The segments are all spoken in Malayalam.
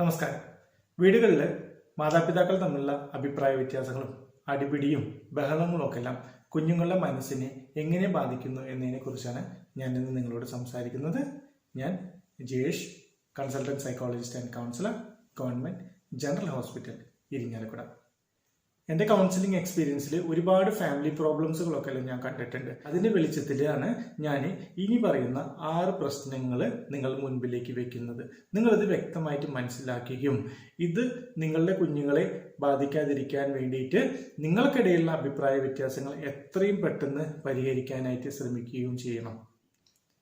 നമസ്കാരം. വീടുകളിൽ മാതാപിതാക്കൾ തമ്മിലുള്ള അഭിപ്രായ വ്യത്യാസങ്ങളും അടിപിടിയും ബഹളങ്ങളും ഒക്കെ എല്ലാം കുഞ്ഞുങ്ങളുടെ മനസ്സിനെ എങ്ങനെ ബാധിക്കുന്നു എന്നതിനെ കുറിച്ചാണ് ഞാൻ ഇന്ന് നിങ്ങളോട് സംസാരിക്കുന്നത്. ഞാൻ Jayesh consultant psychologist and counsellor government general hospital Irinjalakuda. എന്റെ കൗൺസിലിംഗ് എക്സ്പീരിയൻസിൽ ഒരുപാട് ഫാമിലി പ്രോബ്ലംസുകളൊക്കെ ഞാൻ കണ്ടിട്ടുണ്ട്. അതിന്റെ വെളിച്ചത്തിലാണ് ഞാൻ ഇനി പറയുന്ന ആറ് പ്രശ്നങ്ങൾ നിങ്ങൾ മുൻപിലേക്ക് വെക്കുന്നത്. നിങ്ങളിത് വ്യക്തമായിട്ട് മനസ്സിലാക്കുകയും ഇത് നിങ്ങളുടെ കുഞ്ഞുങ്ങളെ ബാധിക്കാതിരിക്കാൻ വേണ്ടിയിട്ട് നിങ്ങൾക്കിടയിലുള്ള അഭിപ്രായ വ്യത്യാസങ്ങൾ എത്രയും പെട്ടെന്ന് പരിഹരിക്കാനായിട്ട് ശ്രമിക്കുകയും ചെയ്യണം.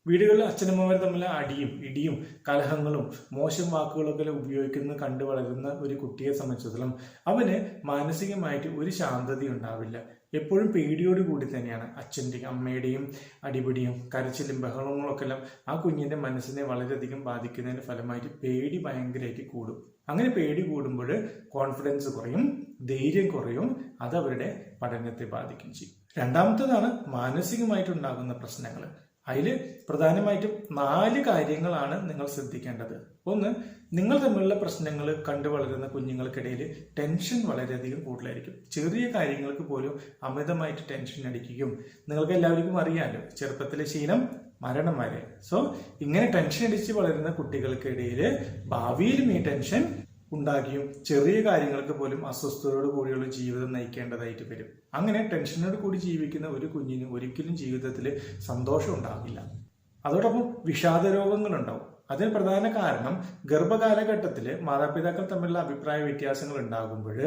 വീടുകളിൽ അച്ഛനമ്മമാർ തമ്മിൽ അടിയും ഇടിയും കലഹങ്ങളും മോശം വാക്കുകളൊക്കെ ഉപയോഗിക്കുന്നത് കണ്ടു വളരുന്ന ഒരു കുട്ടിയെ സംബന്ധിച്ചിടത്തോളം അവന് മാനസികമായിട്ട് ഒരു ശാന്തത ഉണ്ടാവില്ല. എപ്പോഴും പേടിയോട് കൂടി തന്നെയാണ് അച്ഛന്റെയും അമ്മയുടെയും അടിപിടിയും കരച്ചിലും ബഹളങ്ങളൊക്കെ എല്ലാം ആ കുഞ്ഞിന്റെ മനസ്സിനെ വളരെയധികം ബാധിക്കുന്നതിന്റെ ഫലമായിട്ട് പേടി ഭയങ്കരമായിട്ട് കൂടും. അങ്ങനെ പേടി കൂടുമ്പോൾ കോൺഫിഡൻസ് കുറയും ധൈര്യം കുറയും അത് അവരുടെ പഠനത്തെ ബാധിക്കും ചെയ്യും. രണ്ടാമത്തേതാണ് മാനസികമായിട്ടുണ്ടാകുന്ന പ്രശ്നങ്ങൾ. അതിൽ പ്രധാനമായിട്ടും നാല് കാര്യങ്ങളാണ് നിങ്ങൾ ശ്രദ്ധിക്കേണ്ടത്. ഒന്ന് നിങ്ങൾ തമ്മിലുള്ള പ്രശ്നങ്ങൾ കണ്ടു വളരുന്ന കുഞ്ഞുങ്ങൾക്കിടയിൽ ടെൻഷൻ വളരെയധികം കൂടുതലായിരിക്കും. ചെറിയ കാര്യങ്ങൾക്ക് പോലും അമിതമായിട്ട് ടെൻഷൻ അടിക്കുകയും നിങ്ങൾക്ക് എല്ലാവർക്കും അറിയാമല്ലോ ചെറുപ്പത്തിലെ ശീലം മരണം വരെ സോ ഇങ്ങനെ ടെൻഷൻ അടിച്ച് വളരുന്ന കുട്ടികൾക്കിടയിൽ ഭാവിയിലും ഈ ടെൻഷൻ ഉണ്ടാക്കിയും ചെറിയ കാര്യങ്ങൾക്ക് പോലും അസ്വസ്ഥതയോട് കൂടിയുള്ള ജീവിതം നയിക്കേണ്ടതായിട്ട് വരും. അങ്ങനെ ടെൻഷനോട് കൂടി ജീവിക്കുന്ന ഒരു കുഞ്ഞിന് ഒരിക്കലും ജീവിതത്തിൽ സന്തോഷം ഉണ്ടാകില്ല അതോടൊപ്പം വിഷാദ രോഗങ്ങളുണ്ടാവും. അതിന് പ്രധാന കാരണം ഗർഭകാലഘട്ടത്തിൽ മാതാപിതാക്കൾ തമ്മിലുള്ള അഭിപ്രായ വ്യത്യാസങ്ങൾ ഉണ്ടാകുമ്പോൾ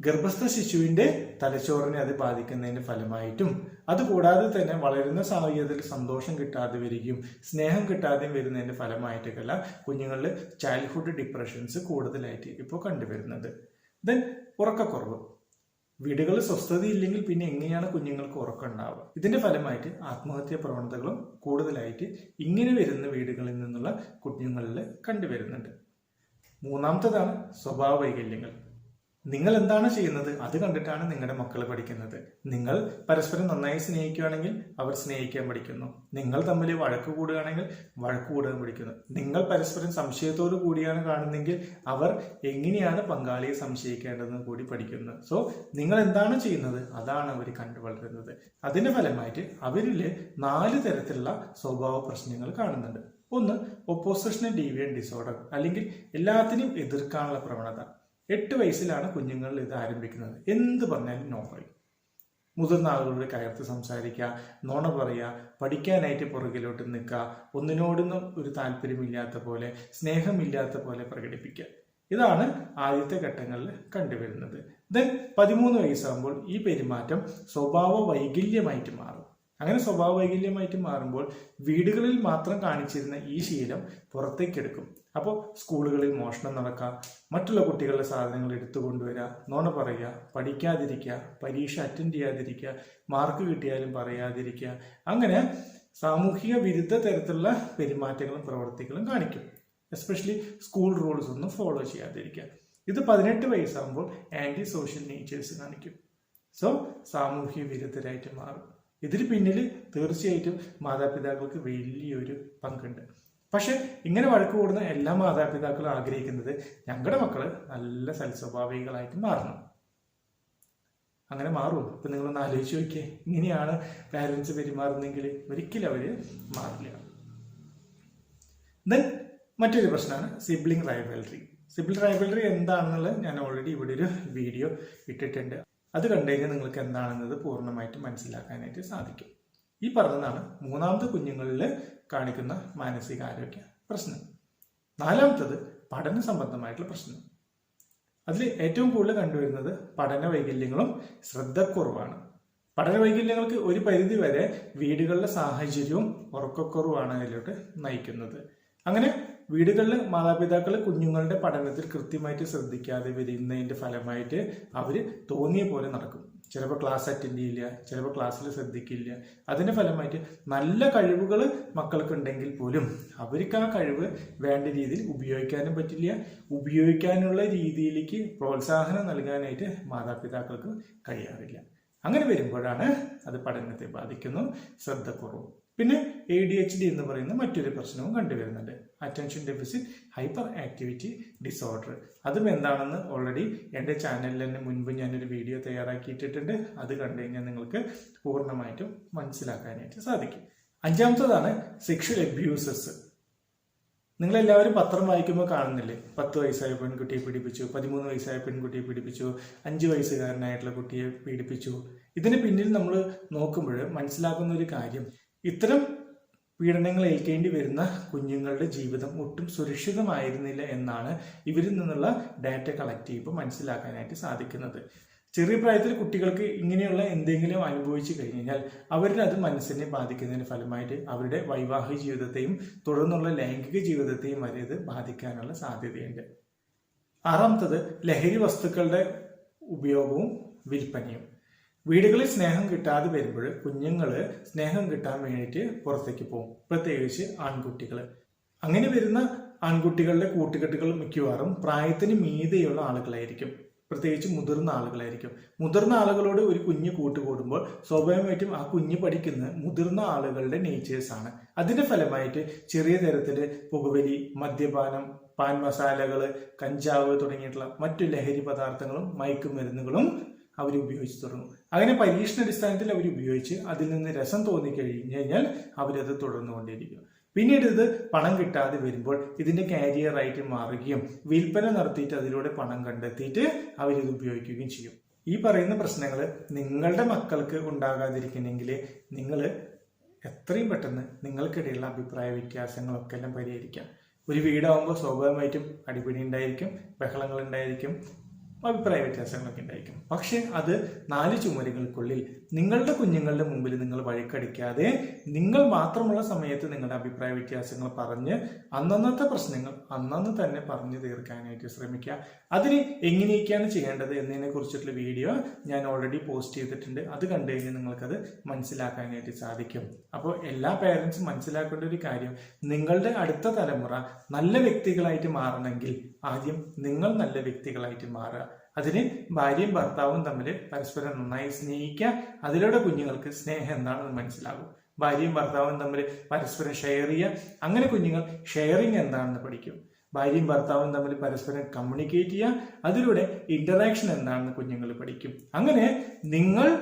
ഗർഭസ്ഥ ശിശുവിന്റെ തലച്ചോറിനെ അത് ബാധിക്കുന്നതിന്റെ ഫലമായിട്ടും അതുകൂടാതെ തന്നെ വളരുന്ന സാഹചര്യത്തിൽ സന്തോഷം കിട്ടാതെ വരികയും സ്നേഹം കിട്ടാതെ വരുന്നതിന്റെ ഫലമായിട്ടൊക്കെയല്ല കുഞ്ഞുങ്ങളിൽ ചൈൽഡ്ഹുഡ് ഡിപ്രഷൻസ് കൂടുതലായിട്ട് ഇപ്പോൾ കണ്ടുവരുന്നത്. ദെൻ ഉറക്കക്കുറവ്. വീടുകൾ സ്വസ്ഥതയില്ലെങ്കിൽ പിന്നെ എങ്ങനെയാണ് കുഞ്ഞുങ്ങൾക്ക് ഉറക്കം ഉണ്ടാവുക? ഇതിന്റെ ഫലമായിട്ട് ആത്മഹത്യാ പ്രവണതകളും കൂടുതലായിട്ട് ഇങ്ങനെ വരുന്ന വീടുകളിൽ നിന്നുള്ള കുഞ്ഞുങ്ങളിൽ കണ്ടുവരുന്നുണ്ട്. മൂന്നാമത്തതാണ് സ്വഭാവ വൈകല്യങ്ങൾ നിങ്ങൾ എന്താണ് ചെയ്യുന്നത്? അത് കണ്ടിട്ടാണ് നിങ്ങളുടെ മക്കൾ പഠിക്കുന്നത്. നിങ്ങൾ പരസ്പരം നന്നായി സ്നേഹിക്കുകയാണെങ്കിൽ അവർ സ്നേഹിക്കാൻ പഠിക്കുന്നു. നിങ്ങൾ തമ്മിൽ വഴക്ക് കൂടുകയാണെങ്കിൽ വഴക്ക് കൂടാൻ പഠിക്കുന്നു. നിങ്ങൾ പരസ്പരം സംശയത്തോടു കൂടിയാണ് കാണുന്നെങ്കിൽ അവർ എങ്ങനെയാണ് പങ്കാളിയെ സംശയിക്കേണ്ടതെന്ന് കൂടി പഠിക്കുന്നു. സോ നിങ്ങൾ എന്താണ് ചെയ്യുന്നത്? അതാണ് അവർ കണ്ടു വളരുന്നത്. അതിന്റെ ഫലമായിട്ട് അവരിൽ നാല് തരത്തിലുള്ള സ്വഭാവ പ്രശ്നങ്ങൾ കാണുന്നുണ്ട്. ഒന്ന് ഒപ്പോസിഷണൽ ഡീവിയൻ ഡിസോർഡർ അല്ലെങ്കിൽ എല്ലാത്തിനും എതിർക്കാനുള്ള പ്രവണത. എട്ട് വയസ്സിലാണ് കുഞ്ഞുങ്ങൾ ഇത് ആരംഭിക്കുന്നത്. എന്ത് പറഞ്ഞാലും നോ പറയും. മുതിർന്ന ആളുകളോട് കയർത്ത് സംസാരിക്കുക നോണ പറയുക പഠിക്കാനായിട്ട് പുറകിലോട്ട് നിൽക്കുക ഒന്നിനോടൊന്നും ഒരു താല്പര്യമില്ലാത്ത പോലെ സ്നേഹമില്ലാത്ത പോലെ പ്രകടിപ്പിക്കുക. ഇതാണ് ആദ്യത്തെ ഘട്ടങ്ങളിൽ കണ്ടുവരുന്നത്. ദെൻ പതിമൂന്ന് വയസ്സാകുമ്പോൾ ഈ പെരുമാറ്റം സ്വഭാവ വൈകല്യമായിട്ട് മാറും. അങ്ങനെ സ്വഭാവ വൈകല്യമായിട്ട് മാറുമ്പോൾ വീടുകളിൽ മാത്രം കാണിച്ചിരുന്ന ഈ ശീലം പുറത്തേക്കെടുക്കും അപ്പോൾ സ്കൂളുകളിൽ മോഷണം നടക്കുക മറ്റുള്ള കുട്ടികളുടെ സാധനങ്ങൾ എടുത്തു കൊണ്ടുവരിക നോണ പറയുക പഠിക്കാതിരിക്കുക പരീക്ഷ അറ്റൻഡ് ചെയ്യാതിരിക്കുക മാർക്ക് കിട്ടിയാലും പറയാതിരിക്കുക അങ്ങനെ സാമൂഹിക വിരുദ്ധ തരത്തിലുള്ള പെരുമാറ്റങ്ങളും പ്രവർത്തികളും കാണിക്കും. എസ്പെഷ്യലി സ്കൂൾ റൂൾസ് ഒന്നും ഫോളോ ചെയ്യാതിരിക്കുക. ഇത് പതിനെട്ട് വയസ്സാകുമ്പോൾ ആന്റി സോഷ്യൽ നേച്ചേഴ്സ് കാണിക്കും. സോ സാമൂഹിക വിരുദ്ധരായിട്ട് മാറും. ഇതിന് പിന്നിൽ തീർച്ചയായിട്ടും മാതാപിതാക്കൾക്ക് വലിയൊരു പങ്കുണ്ട്. പക്ഷെ ഇങ്ങനെ വഴക്ക് കൂടുന്ന എല്ലാ മാതാപിതാക്കളും ആഗ്രഹിക്കുന്നത് ഞങ്ങളുടെ മക്കൾ നല്ല സൽസ്വഭാവികളായിട്ട് മാറണം. അങ്ങനെ മാറും ഇപ്പൊ നിങ്ങളൊന്ന് ആലോചിച്ച് നോക്കിയേ. ഇങ്ങനെയാണ് പാരൻസ് പെരുമാറുന്നെങ്കിൽ ഒരിക്കലും അവർ മാറില്ല. ദെൻ മറ്റൊരു പ്രശ്നമാണ് സിബ്ലിംഗ് റൈവൽറി സിബ്ലിംഗ് റൈവൽറി എന്താണെന്നുള്ളത് ഞാൻ ഓൾറെഡി ഇവിടെ ഒരു വീഡിയോ ഇട്ടിട്ടുണ്ട്. അത് കണ്ടു കഴിഞ്ഞാൽ നിങ്ങൾക്ക് എന്താണെന്നത് പൂർണമായിട്ട് മനസ്സിലാക്കാനായിട്ട് സാധിക്കും. ഈ പറഞ്ഞതാണ് മൂന്നാമത്തെ കുഞ്ഞുങ്ങളിൽ കാണിക്കുന്ന മാനസികാരോഗ്യ പ്രശ്നം. നാലാമത്തത് പഠന സംബന്ധമായിട്ടുള്ള പ്രശ്നം. അതിൽ ഏറ്റവും കൂടുതൽ കണ്ടുവരുന്നത് പഠന വൈകല്യങ്ങളും ശ്രദ്ധക്കുറവാണ്. പഠന വൈകല്യങ്ങൾക്ക് ഒരു പരിധി വരെ വീടുകളിലെ സാഹചര്യവും ഉറക്കക്കുറവാണ് അതിലോട്ട് നയിക്കുന്നത്. അങ്ങനെ വീടുകളിൽ മാതാപിതാക്കൾ കുഞ്ഞുങ്ങളുടെ പഠനത്തിൽ കൃത്യമായിട്ട് ശ്രദ്ധിക്കാതെ വരുന്നതിന്റെ ഫലമായിട്ട് അവർ തോന്നിയ പോലെ നടക്കും. ചിലപ്പോൾ ക്ലാസ് അറ്റൻഡ് ചെയ്യില്ല ചിലപ്പോൾ ക്ലാസ്സിൽ ശ്രദ്ധിക്കില്ല. അതിന്റെ ഫലമായിട്ട് നല്ല കഴിവുകൾ മക്കൾക്ക് ഉണ്ടെങ്കിൽ പോലും അവർക്ക് ആ കഴിവ് വേണ്ട രീതിയിൽ ഉപയോഗിക്കാനും പറ്റില്ല. ഉപയോഗിക്കാനുള്ള രീതിയിലേക്ക് പ്രോത്സാഹനം നൽകാനായിട്ട് മാതാപിതാക്കൾക്ക് കഴിയാറില്ല. അങ്ങനെ വരുമ്പോഴാണ് അത് പഠനത്തെ ബാധിക്കുന്നു. ശ്രദ്ധക്കുറവ്. പിന്നെ എ ഡി എച്ച് ഡി എന്ന് പറയുന്ന മറ്റൊരു പ്രശ്നവും കണ്ടുവരുന്നുണ്ട്. Attention deficit hyperactivity disorder അതും എന്താണെന്ന് ഓൾറെഡി എന്റെ ചാനലിൽ തന്നെ മുൻപ് ഞാനൊരു വീഡിയോ തയ്യാറാക്കിയിട്ടിട്ടുണ്ട്. അത് കണ്ടു കഴിഞ്ഞാൽ നിങ്ങൾക്ക് പൂർണമായിട്ടും മനസ്സിലാക്കാനായിട്ട് സാധിക്കും. അഞ്ചാമത്തതാണ് സെക്ഷൽ അബ്യൂസസ് നിങ്ങളെല്ലാവരും പത്രം വായിക്കുമ്പോൾ കാണുന്നില്ലേ? പത്ത് വയസ്സായ പെൺകുട്ടിയെ പീഡിപ്പിച്ചു പതിമൂന്ന് വയസ്സായ പെൺകുട്ടിയെ പീഡിപ്പിച്ചു അഞ്ച് വയസ്സുകാരനായിട്ടുള്ള കുട്ടിയെ പീഡിപ്പിച്ചു. ഇതിന് പിന്നിൽ നമ്മൾ നോക്കുമ്പോൾ മനസ്സിലാക്കുന്ന ഒരു കാര്യം ഇത്തരം പീഡനങ്ങൾ ഏൽക്കേണ്ടി വരുന്ന കുഞ്ഞുങ്ങളുടെ ജീവിതം ഒട്ടും സുരക്ഷിതമായിരുന്നില്ല എന്നാണ് ഇവരിൽ നിന്നുള്ള ഡാറ്റ കളക്ട് ചെയ്യുമ്പോൾ മനസ്സിലാക്കാനായിട്ട് സാധിക്കുന്നത്. ചെറിയ പ്രായത്തിൽ കുട്ടികൾക്ക് ഇങ്ങനെയുള്ള എന്തെങ്കിലും അനുഭവിച്ചു കഴിഞ്ഞാൽ അവരുടെ അത് മനസ്സിനെ ബാധിക്കുന്നതിന് ഫലമായിട്ട് അവരുടെ വൈവാഹിക ജീവിതത്തെയും തുടർന്നുള്ള ലൈംഗിക ജീവിതത്തെയും വരെ ഇത് ബാധിക്കാനുള്ള സാധ്യതയുണ്ട്. ആറാമത്തത് ലഹരി വസ്തുക്കളുടെ ഉപയോഗവും വിൽപ്പനയും. വീടുകളിൽ സ്നേഹം കിട്ടാതെ വരുമ്പോൾ കുഞ്ഞുങ്ങൾ സ്നേഹം കിട്ടാൻ വേണ്ടിയിട്ട് പുറത്തേക്ക് പോകും. പ്രത്യേകിച്ച് ആൺകുട്ടികൾ അങ്ങനെ വരുന്ന ആൺകുട്ടികളുടെ കൂട്ടുകെട്ടുകൾ മിക്കവാറും പ്രായത്തിന് മീതെയുള്ള ആളുകളായിരിക്കും. പ്രത്യേകിച്ച് മുതിർന്ന ആളുകളായിരിക്കും. മുതിർന്ന ആളുകളോട് ഒരു കുഞ്ഞ് കൂട്ടുകൂടുമ്പോൾ സ്വാഭാവികമായിട്ടും ആ കുഞ്ഞ് പഠിക്കുന്ന മുതിർന്ന ആളുകളുടെ നേച്ചേഴ്സാണ് അതിന്റെ ഫലമായിട്ട് ചെറിയ തരത്തിൽ പുകവലി മദ്യപാനം പാൻ മസാലകൾ കഞ്ചാവ് തുടങ്ങിയിട്ടുള്ള മറ്റു ലഹരി പദാർത്ഥങ്ങളും മയക്കുമരുന്നുകളും അവർ ഉപയോഗിച്ച് തുടങ്ങും. അങ്ങനെ പരീക്ഷണാടിസ്ഥാനത്തിൽ അവർ ഉപയോഗിച്ച് അതിൽ നിന്ന് രസം തോന്നിക്കഴിഞ്ഞു കഴിഞ്ഞാൽ അവരത് തുടർന്നുകൊണ്ടിരിക്കും. പിന്നീട് ഇത് പണം കിട്ടാതെ വരുമ്പോൾ ഇതിന്റെ കാരിയറായിട്ട് മാറുകയും വിൽപ്പന നടത്തിയിട്ട് അതിലൂടെ പണം കണ്ടെത്തിയിട്ട് അവരിത് ഉപയോഗിക്കുകയും ചെയ്യും. ഈ പറയുന്ന പ്രശ്നങ്ങൾ നിങ്ങളുടെ മക്കൾക്ക് ഉണ്ടാകാതിരിക്കണമെങ്കിൽ നിങ്ങൾ എത്രയും പെട്ടെന്ന് നിങ്ങൾക്കിടയിലുള്ള അഭിപ്രായ വ്യത്യാസങ്ങളൊക്കെ എല്ലാം പരിഹരിക്കാം. ഒരു വീടാവുമ്പോൾ സ്വാഭാവികമായിട്ടും അടിപിടി ഉണ്ടായിരിക്കും ബഹളങ്ങൾ ഉണ്ടായിരിക്കും അഭിപ്രായ വ്യത്യാസങ്ങളൊക്കെ ഉണ്ടായിരിക്കും. പക്ഷെ അത് നാല് ചുമരുകൾക്കുള്ളിൽ നിങ്ങളുടെ കുഞ്ഞുങ്ങളുടെ മുമ്പിൽ നിങ്ങൾ വഴിക്കടിക്കാതെ നിങ്ങൾ മാത്രമുള്ള സമയത്ത് നിങ്ങളുടെ അഭിപ്രായ വ്യത്യാസങ്ങൾ പറഞ്ഞ് അന്നന്നത്തെ പ്രശ്നങ്ങൾ അന്നന്ന് തന്നെ പറഞ്ഞു തീർക്കാനായിട്ട് ശ്രമിക്കുക. അതിന് എങ്ങനെയൊക്കെയാണ് ചെയ്യേണ്ടത് എന്നതിനെ കുറിച്ചിട്ടുള്ള വീഡിയോ ഞാൻ ഓൾറെഡി പോസ്റ്റ് ചെയ്തിട്ടുണ്ട്. അത് കണ്ടു കഴിഞ്ഞാൽ നിങ്ങൾക്കത് മനസ്സിലാക്കാനായിട്ട് സാധിക്കും. അപ്പോൾ എല്ലാ പേരൻസും മനസ്സിലാക്കേണ്ട ഒരു കാര്യം നിങ്ങളുടെ അടുത്ത തലമുറ നല്ല വ്യക്തികളായിട്ട് മാറണമെങ്കിൽ ആദ്യം നിങ്ങൾ നല്ല വ്യക്തികളായിട്ട് മാറുക. അതിന് ഭാര്യയും ഭർത്താവും തമ്മിൽ പരസ്പരം നന്നായി സ്നേഹിക്കുക. അതിലൂടെ കുഞ്ഞുങ്ങൾക്ക് സ്നേഹം എന്താണെന്ന് മനസ്സിലാകും. ഭാര്യയും ഭർത്താവും തമ്മിൽ പരസ്പരം ഷെയർ ചെയ്യുക. അങ്ങനെ കുഞ്ഞുങ്ങൾ ഷെയറിങ് എന്താണെന്ന് പഠിക്കും. ഭാര്യയും ഭർത്താവും തമ്മിൽ പരസ്പരം കമ്മ്യൂണിക്കേറ്റ് ചെയ്യുക. അതിലൂടെ ഇന്ററാക്ഷൻ എന്താണെന്ന് കുഞ്ഞുങ്ങൾ പഠിക്കും. അങ്ങനെ നിങ്ങൾ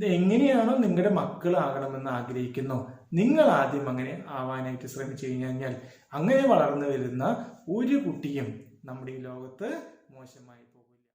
എങ്ങനെയാണോ നിങ്ങളുടെ മക്കളാകണമെന്ന് ആഗ്രഹിക്കുന്നോ. നിങ്ങൾ ആദ്യം അങ്ങനെ ആവാനായിട്ട് ശ്രമിച്ചു കഴിഞ്ഞാൽ അങ്ങനെ വളർന്നു വരുന്ന ഒരു കുട്ടിയും നമ്മുടെ ഈ ലോകത്ത് മോശമായി